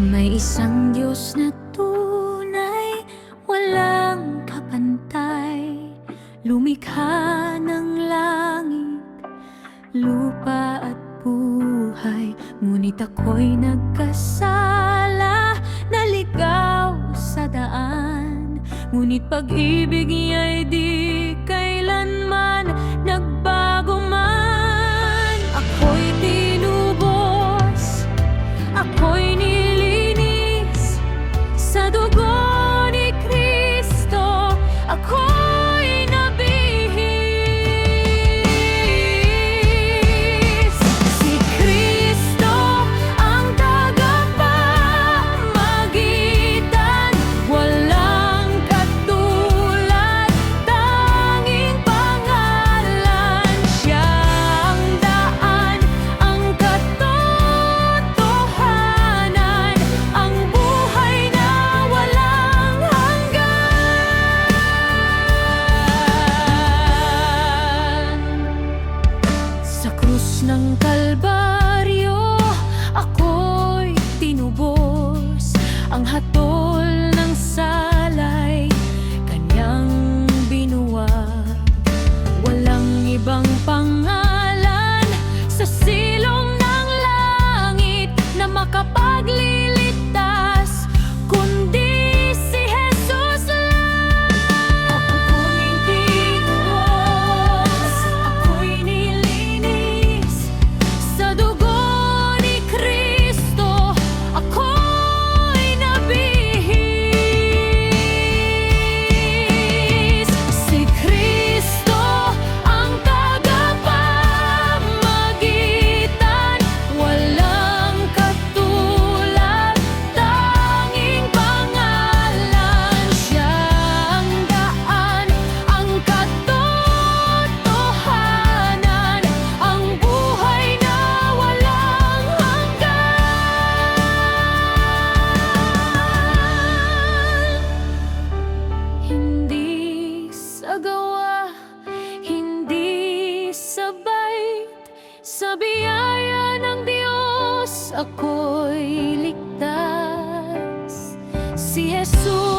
May isang Diyos na tunay, walang kapantay. Lumikha ng langit, lupa at buhay. Ngunit ako'y nagkasala, naligaw sa daan. Ngunit pag-ibig niya'y di kailanman bang. nagawa Hindi sabay Sa biyaya ng Diyos Ako'y ligtas. Si Jesus.